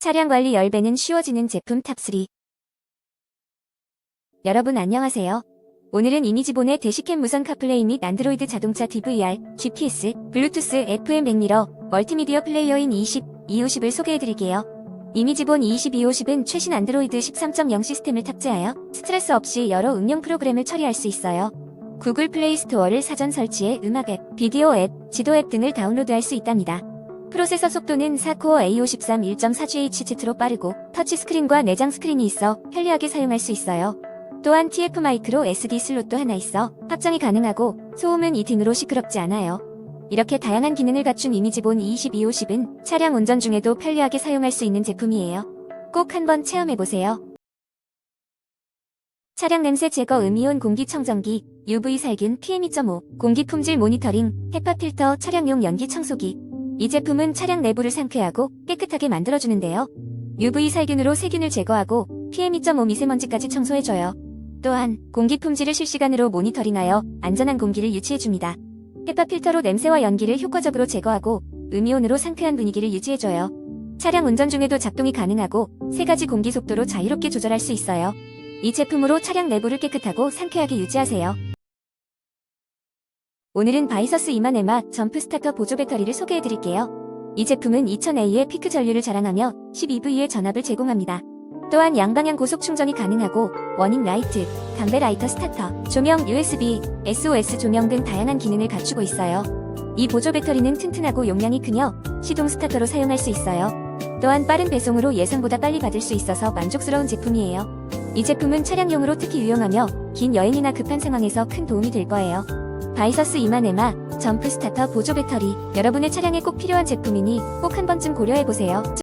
차량 관리 10배는 쉬워지는 제품 탑3. 여러분 안녕하세요. 오늘은 이미지본의 대시캠 무선 카플레이 및 안드로이드 자동차 DVR, GPS, 블루투스, FM 백미러, 멀티미디어 플레이어인 20, 250을 소개해드릴게요. 이미지본 2250은 최신 안드로이드 13.0 시스템을 탑재하여 스트레스 없이 여러 응용 프로그램을 처리할 수 있어요. 구글 플레이 스토어를 사전 설치해 음악 앱, 비디오 앱, 지도 앱 등을 다운로드할 수 있답니다. 프로세서 속도는 4코어 A53 1.4GHz로 빠르고 터치스크린과 내장 스크린이 있어 편리하게 사용할 수 있어요. 또한 TF 마이크로 SD 슬롯도 하나 있어 확장이 가능하고 소음은 2등으로 시끄럽지 않아요. 이렇게 다양한 기능을 갖춘 이미지본 2250은 차량 운전 중에도 편리하게 사용할 수 있는 제품이에요. 꼭 한번 체험해보세요. 차량 냄새 제거 음이온 공기청정기, UV 살균 PM2.5, 공기 품질 모니터링, 헤파 필터 차량용 연기 청소기. 이 제품은 차량 내부를 상쾌하고 깨끗하게 만들어주는데요. UV 살균으로 세균을 제거하고 PM2.5 미세먼지까지 청소해줘요. 또한 공기 품질을 실시간으로 모니터링하여 안전한 공기를 유치해줍니다. 헤파 필터로 냄새와 연기를 효과적으로 제거하고 음이온으로 상쾌한 분위기를 유지해줘요. 차량 운전 중에도 작동이 가능하고 세 가지 공기 속도로 자유롭게 조절할 수 있어요. 이 제품으로 차량 내부를 깨끗하고 상쾌하게 유지하세요. 오늘은 바이서스 이마네마 점프 스타터 보조 배터리를 소개해드릴게요. 이 제품은 2000A의 피크 전류를 자랑하며 12V의 전압을 제공합니다. 또한 양방향 고속 충전이 가능하고 워닝 라이트, 담배 라이터 스타터, 조명 USB, SOS 조명 등 다양한 기능을 갖추고 있어요. 이 보조 배터리는 튼튼하고 용량이 크며 시동 스타터로 사용할 수 있어요. 또한 빠른 배송으로 예상보다 빨리 받을 수 있어서 만족스러운 제품이에요. 이 제품은 차량용으로 특히 유용하며 긴 여행이나 급한 상황에서 큰 도움이 될 거예요. 바이서스 이마네마 점프 스타터 보조 배터리 여러분의 차량에 꼭 필요한 제품이니 꼭 한 번쯤 고려해보세요.